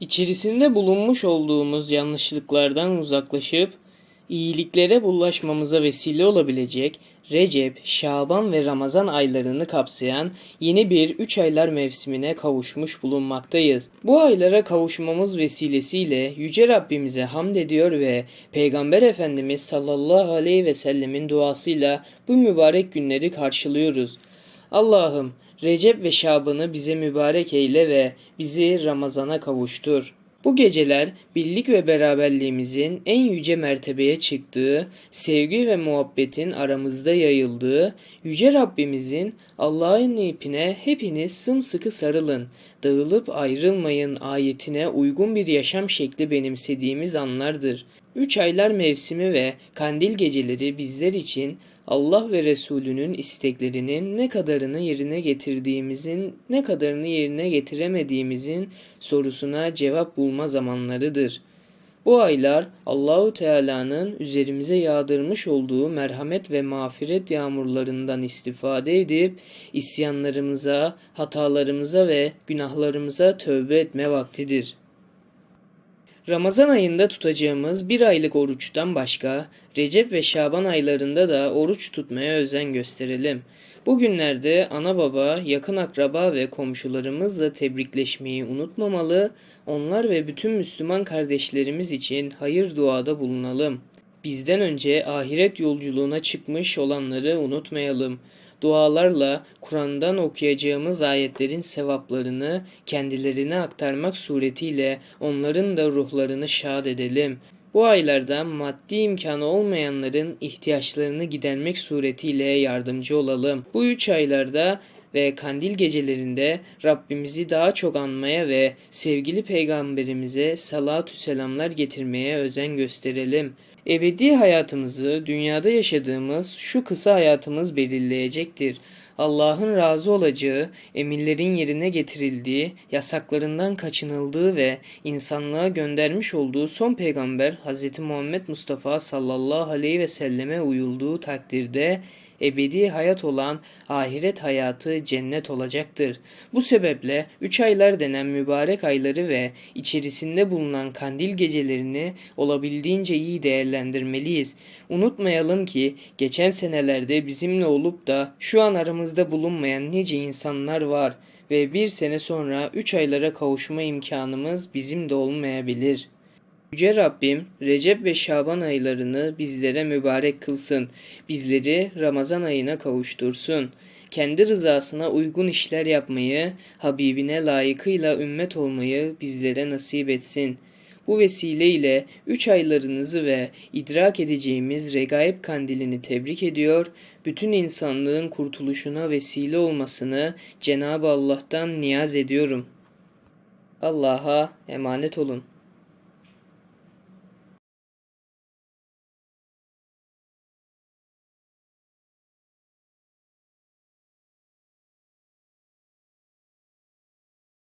İçerisinde bulunmuş olduğumuz yanlışlıklardan uzaklaşıp iyiliklere bulaşmamıza vesile olabilecek Recep, Şaban ve Ramazan aylarını kapsayan yeni bir 3 aylar mevsimine kavuşmuş bulunmaktayız. Bu aylara kavuşmamız vesilesiyle Yüce Rabbimize hamd ediyor ve Peygamber Efendimiz sallallahu aleyhi ve sellemin duasıyla bu mübarek günleri karşılıyoruz. Allah'ım Recep ve Şaban'ı bize mübarek eyle ve bizi Ramazan'a kavuştur. Bu geceler birlik ve beraberliğimizin en yüce mertebeye çıktığı, sevgi ve muhabbetin aramızda yayıldığı, yüce Rabbimizin Allah'ın ipine hepiniz sımsıkı sarılın, dağılıp ayrılmayın ayetine uygun bir yaşam şekli benimsediğimiz anlardır. Üç aylar mevsimi ve kandil geceleri bizler için Allah ve Resulünün isteklerinin ne kadarını yerine getirdiğimizin, ne kadarını yerine getiremediğimizin sorusuna cevap bulma zamanlarıdır. Bu aylar Allahu Teala'nın üzerimize yağdırmış olduğu merhamet ve mağfiret yağmurlarından istifade edip isyanlarımıza, hatalarımıza ve günahlarımıza tövbe etme vaktidir. Ramazan ayında tutacağımız bir aylık oruçtan başka Recep ve Şaban aylarında da oruç tutmaya özen gösterelim. Bu günlerde ana baba, yakın akraba ve komşularımızla tebrikleşmeyi unutmamalı, onlar ve bütün Müslüman kardeşlerimiz için hayır duada bulunalım. Bizden önce ahiret yolculuğuna çıkmış olanları unutmayalım dualarla Kur'an'dan okuyacağımız ayetlerin sevaplarını kendilerine aktarmak suretiyle onların da ruhlarını şad edelim. Bu aylarda maddi imkanı olmayanların ihtiyaçlarını gidermek suretiyle yardımcı olalım. Bu üç aylarda ve kandil gecelerinde Rabbimizi daha çok anmaya ve sevgili peygamberimize salatü selamlar getirmeye özen gösterelim. Ebedi hayatımızı dünyada yaşadığımız şu kısa hayatımız belirleyecektir. Allah'ın razı olacağı, emirlerin yerine getirildiği, yasaklarından kaçınıldığı ve insanlığa göndermiş olduğu son peygamber Hz. Muhammed Mustafa sallallahu aleyhi ve selleme uyulduğu takdirde ebedi hayat olan ahiret hayatı cennet olacaktır. Bu sebeple üç aylar denen mübarek ayları ve içerisinde bulunan kandil gecelerini olabildiğince iyi değerlendirmeliyiz. Unutmayalım ki geçen senelerde bizimle olup da şu an aramızda bulunmayan nice insanlar var ve bir sene sonra üç aylara kavuşma imkanımız bizim de olmayabilir.'' Yüce Rabbim Recep ve Şaban aylarını bizlere mübarek kılsın. Bizleri Ramazan ayına kavuştursun. Kendi rızasına uygun işler yapmayı, Habibine layıkıyla ümmet olmayı bizlere nasip etsin. Bu vesileyle üç aylarınızı ve idrak edeceğimiz regaib kandilini tebrik ediyor, bütün insanlığın kurtuluşuna vesile olmasını Cenab-ı Allah'tan niyaz ediyorum. Allah'a emanet olun.